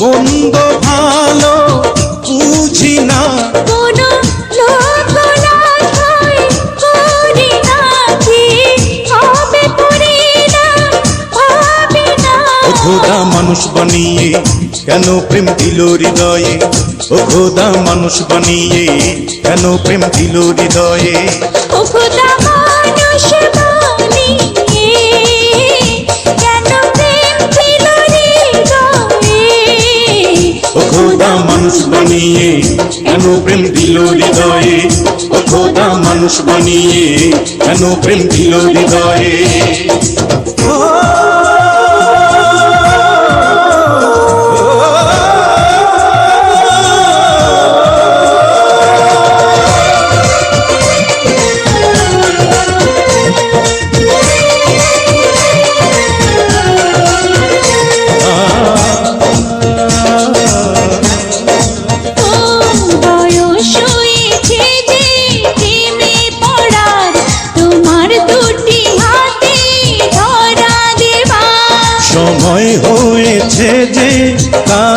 মন্দ ভালো বুঝি না। কোনো খোদা মানুষ বানিয়ে কেন প্রেম দিল হৃদয়ে? ও খোদা মানুষ বানিয়ে কেন প্রেম দিল হৃদয়ে? ও খোদা ও খোদা মানুষ বানিয়ে, কেন প্রেম দিল হৃদয়ে? ও খোদা মানুষ বানিয়ে, কেন প্রেম দিল হৃদয়ে?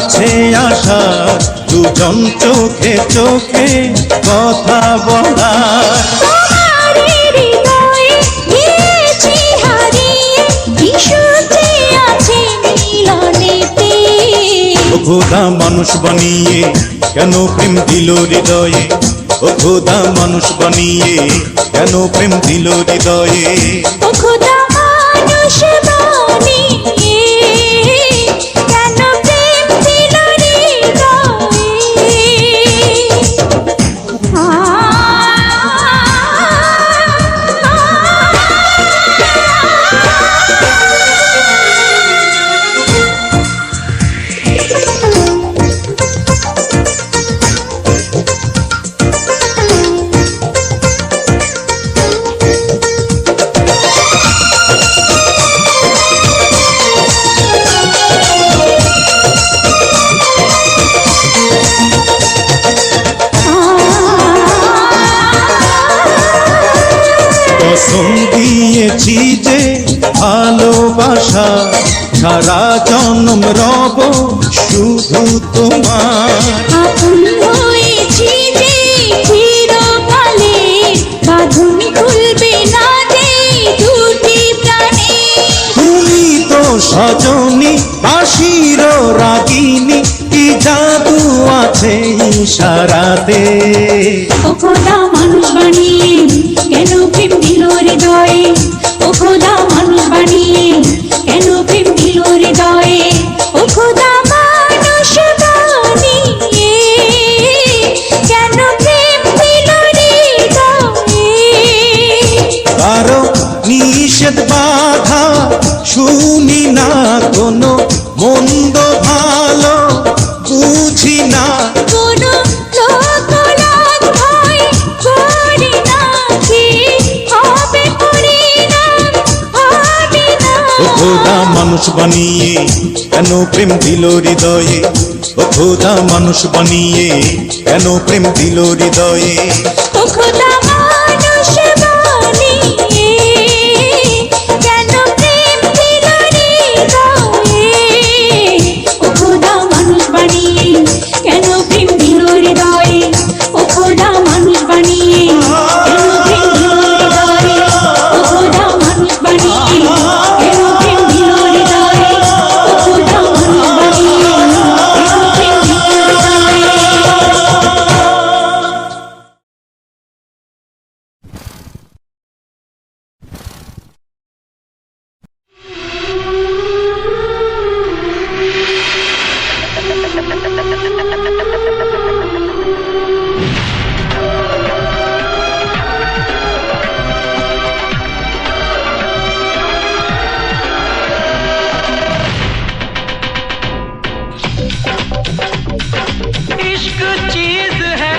কাছে আসা দুজন চোখে চোখে কথা বলার। আছে খোদা মানুষ বানিয়ে কেন প্রেম দিল হৃদয়ে? ও খোদা মানুষ বানিয়ে কেন প্রেম দিল হৃদয়ে? ও খোদা ভালোবাসা সারা জন্ম রব শুধু তোমার। তুমি তো সজনী বাসির রাগিনী কি জাদু আছে খোদা মানুষ বানিয়ে কেন প্রেম দিল হৃদয়ে? খোদা মানুষ বানিয়ে, কেন প্রেম দিল হৃদয়ে? ও খোদা কেন প্রেম দিল হৃদয়ে? কারও নিষেধ বাধা শুনি না কোনো মন্দ বানিয়ে, কেন প্রেম দিল হৃদয়ে? ও খোদা মানুষ বানিয়ে, কেন প্রেম দিল হৃদয়ে? ও খোদা इश्क चीज़ है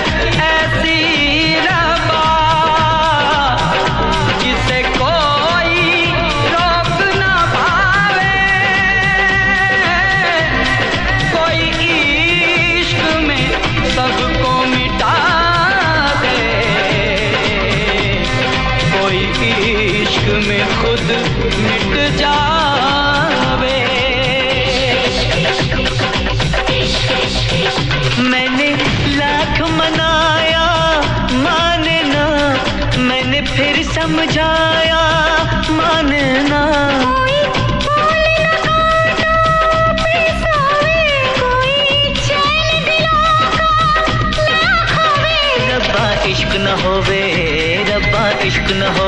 ऐसी रबा जिसे कोई रोक ना पावे। कोई इश्क में सबको मिटा दे। कोई इश्क में खुद मिट जा न हो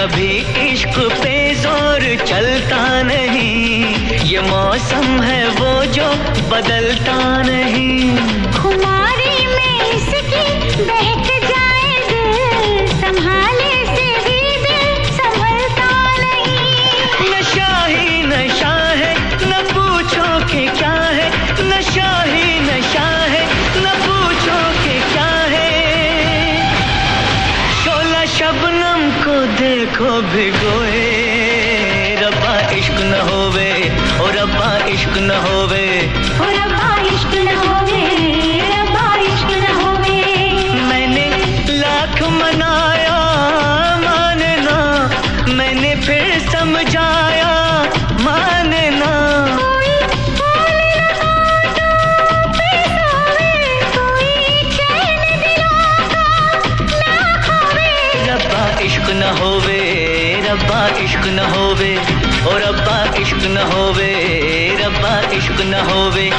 कभी इश्क पे ज़ोर चलता नहीं। ये मौसम है वो जो बदलता नहीं। हमारी में इसकी बह इश्क न होवे ओ रब्बा इश्क न होवे। ओ रब्बा इश्क न होवे रब्बा इश्क न होवे। मैंने लाख मनाया मानना। मैंने फिर समझाया मानना। रब्बा इश्क न होवे रब्बा इश्क न होवे। ओ रब्बा इश्क न होवे रब्बा इश्क न होवे।